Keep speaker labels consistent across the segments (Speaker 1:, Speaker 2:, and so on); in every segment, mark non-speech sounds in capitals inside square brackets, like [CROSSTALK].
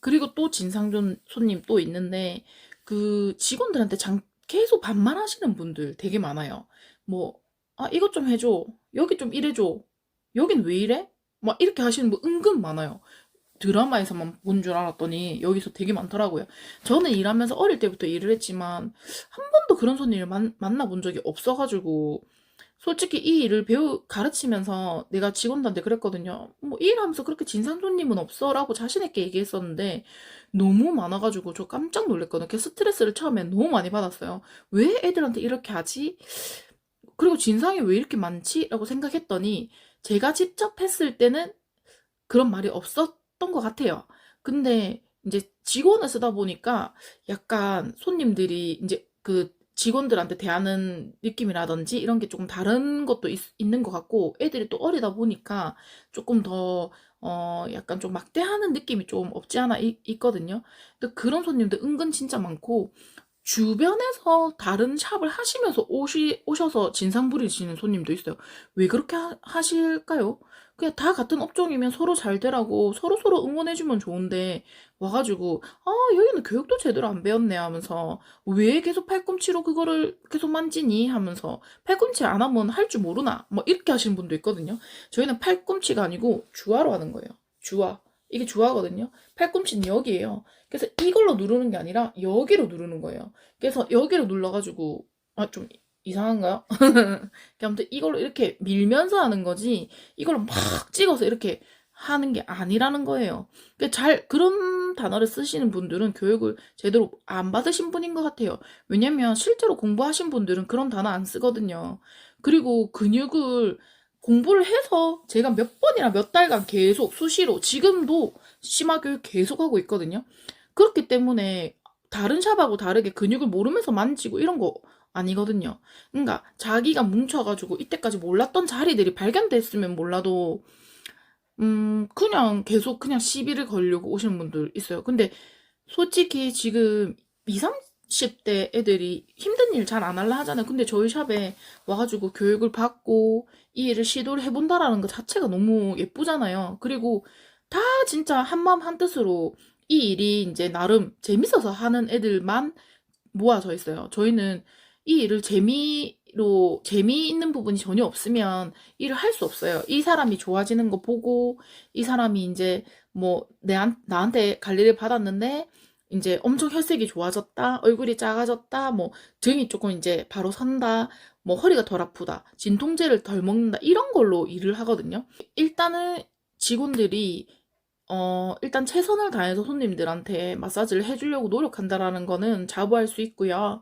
Speaker 1: 그리고 또 진상존 손님 또 있는데 그 직원들한테 장, 계속 반말하시는 분들 되게 많아요. 뭐, 아, 이것 좀 해줘. 여기 좀 이래줘. 여긴 왜 이래? 막 이렇게 하시는 분 은근 많아요. 드라마에서만 본 줄 알았더니 여기서 되게 많더라고요. 저는 일하면서 어릴 때부터 일을 했지만 한 번도 그런 손님을 만, 만나본 적이 없어가지고 솔직히 이 일을 배우 가르치면서 내가 직원들한테 그랬거든요. 뭐 이 일 하면서 그렇게 진상 손님은 없어라고 자신 있게 얘기했었는데 너무 많아가지고 저 깜짝 놀랐거든요. 그 스트레스를 처음에 너무 많이 받았어요. 왜 애들한테 이렇게 하지? 그리고 진상이 왜 이렇게 많지? 라고 생각했더니 제가 직접 했을 때는 그런 말이 없었던 것 같아요. 근데 이제 직원을 쓰다 보니까 약간 손님들이 이제 그 직원들한테 대하는 느낌이라든지 이런 게 조금 다른 것도 있, 있는 것 같고 애들이 또 어리다 보니까 조금 더 어, 약간 좀 막대하는 느낌이 좀 없지 않아 있, 있거든요. 근데 그런 손님들 은근 진짜 많고 주변에서 다른 샵을 하시면서 오시, 오셔서 진상 부리시는 손님도 있어요. 왜 그렇게 하, 하실까요? 그냥 다 같은 업종이면 서로 잘 되라고 서로 서로 응원해주면 좋은데 와가지고 아 여기는 교육도 제대로 안 배웠네 하면서 왜 계속 팔꿈치로 그거를 계속 만지니 하면서 팔꿈치 안 하면 할 줄 모르나 뭐 이렇게 하시는 분도 있거든요. 저희는 팔꿈치가 아니고 주화로 하는 거예요. 주화 이게 주화거든요. 팔꿈치는 여기에요. 그래서 이걸로 누르는 게 아니라 여기로 누르는 거예요. 그래서 여기로 눌러가지고 아좀 이상한가요? [LAUGHS] 아무튼 이걸로 이렇게 밀면서 하는 거지 이걸로 막 찍어서 이렇게 하는 게 아니라는 거예요. 그러니까 잘 그런 단어를 쓰시는 분들은 교육을 제대로 안 받으신 분인 것 같아요. 왜냐면 실제로 공부하신 분들은 그런 단어 안 쓰거든요. 그리고 근육을 공부를 해서 제가 몇 번이나 몇 달간 계속 수시로 지금도 심화 교육 계속 하고 있거든요. 그렇기 때문에 다른 샵하고 다르게 근육을 모르면서 만지고 이런 거 아니거든요. 그러니까 자기가 뭉쳐가지고 이때까지 몰랐던 자리들이 발견됐으면 몰라도 음 그냥 계속 그냥 시비를 걸려고 오시는 분들 있어요. 근데 솔직히 지금 20, 30대 애들이 힘든 일 잘 안 할라 하잖아요. 근데 저희 샵에 와가지고 교육을 받고 이 일을 시도를 해본다라는 것 자체가 너무 예쁘잖아요. 그리고 다 진짜 한마음 한뜻으로 이 일이 이제 나름 재밌어서 하는 애들만 모아져 있어요. 저희는 이 일을 재미로, 재미있는 부분이 전혀 없으면 일을 할 수 없어요. 이 사람이 좋아지는 거 보고, 이 사람이 이제 뭐, 내, 나한테 관리를 받았는데, 이제 엄청 혈색이 좋아졌다, 얼굴이 작아졌다, 뭐, 등이 조금 이제 바로 선다, 뭐, 허리가 덜 아프다, 진통제를 덜 먹는다, 이런 걸로 일을 하거든요. 일단은 직원들이 어, 일단 최선을 다해서 손님들한테 마사지를 해주려고 노력한다라는 거는 자부할 수 있고요.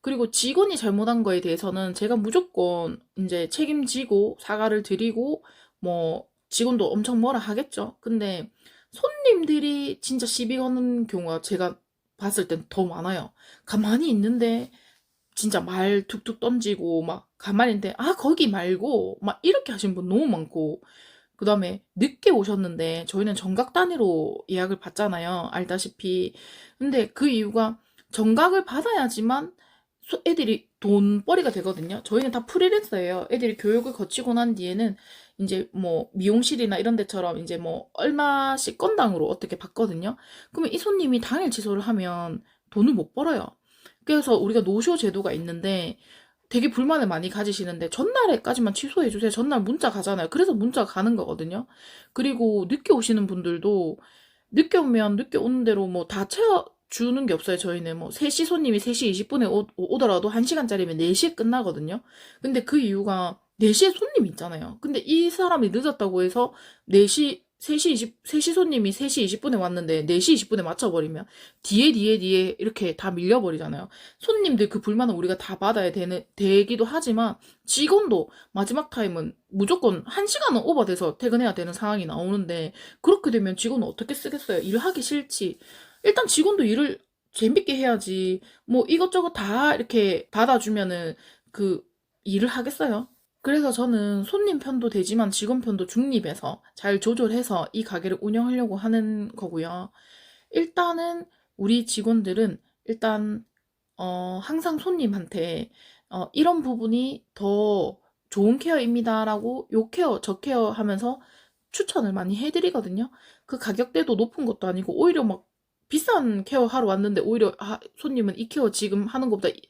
Speaker 1: 그리고 직원이 잘못한 거에 대해서는 제가 무조건 이제 책임지고 사과를 드리고 뭐 직원도 엄청 뭐라 하겠죠. 근데 손님들이 진짜 시비 거는 경우가 제가 봤을 땐 더 많아요. 가만히 있는데 진짜 말 툭툭 던지고 막 가만히 있는데 아 거기 말고 막 이렇게 하신 분 너무 많고 그 다음에 늦게 오셨는데 저희는 정각 단위로 예약을 받잖아요. 알다시피. 근데 그 이유가 정각을 받아야지만 애들이 돈벌이가 되거든요. 저희는 다 프리랜서예요. 애들이 교육을 거치고 난 뒤에는 이제 뭐 미용실이나 이런 데처럼 이제 뭐 얼마씩 건당으로 어떻게 받거든요. 그러면 이 손님이 당일 취소를 하면 돈을 못 벌어요. 그래서 우리가 노쇼 제도가 있는데 되게 불만을 많이 가지시는데 전날에까지만 취소해 주세요. 전날 문자 가잖아요. 그래서 문자 가는 거거든요. 그리고 늦게 오시는 분들도 늦게 오면 늦게 오는 대로 뭐 다 채워 주는 게 없어요. 저희는 뭐 3시 손님이 3시 20분에 오, 오더라도 1시간짜리면 4시에 끝나거든요. 근데 그 이유가 4시에 손님 있잖아요. 근데 이 사람이 늦었다고 해서 4시 3시 20, 3시 손님이 3시 20분에 왔는데 4시 20분에 맞춰버리면 뒤에 뒤에 뒤에 이렇게 다 밀려버리잖아요. 손님들 그 불만은 우리가 다 받아야 되는, 되기도 하지만 직원도 마지막 타임은 무조건 1시간은 오버돼서 퇴근해야 되는 상황이 나오는데 그렇게 되면 직원은 어떻게 쓰겠어요? 일을 하기 싫지. 일단 직원도 일을 재밌게 해야지. 뭐 이것저것 다 이렇게 받아주면은 그 일을 하겠어요? 그래서 저는 손님 편도 되지만 직원 편도 중립해서 잘 조절해서 이 가게를 운영하려고 하는 거고요. 일단은 우리 직원들은 일단 어, 항상 손님한테 어, 이런 부분이 더 좋은 케어입니다라고 요 케어, 저 케어 하면서 추천을 많이 해드리거든요. 그 가격대도 높은 것도 아니고 오히려 막 비싼 케어 하러 왔는데 오히려 아, 손님은 이 케어 지금 하는 것보다 이-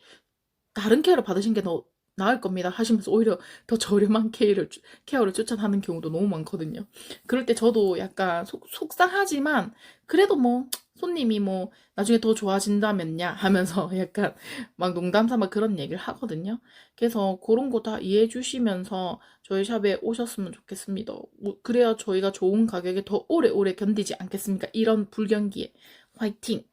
Speaker 1: 다른 케어를 받으신 게 더 나을 겁니다 하시면서 오히려 더 저렴한 케어를, 추- 케어를 추천하는 경우도 너무 많거든요. 그럴 때 저도 약간 속, 속상하지만 그래도 뭐 손님이 뭐 나중에 더 좋아진다면야 하면서 [LAUGHS] 약간 막 농담 삼아 그런 얘기를 하거든요. 그래서 그런 거 다 이해해 주시면서 저희 샵에 오셨으면 좋겠습니다. 뭐 그래야 저희가 좋은 가격에 더 오래오래 견디지 않겠습니까? 이런 불경기에 화이팅!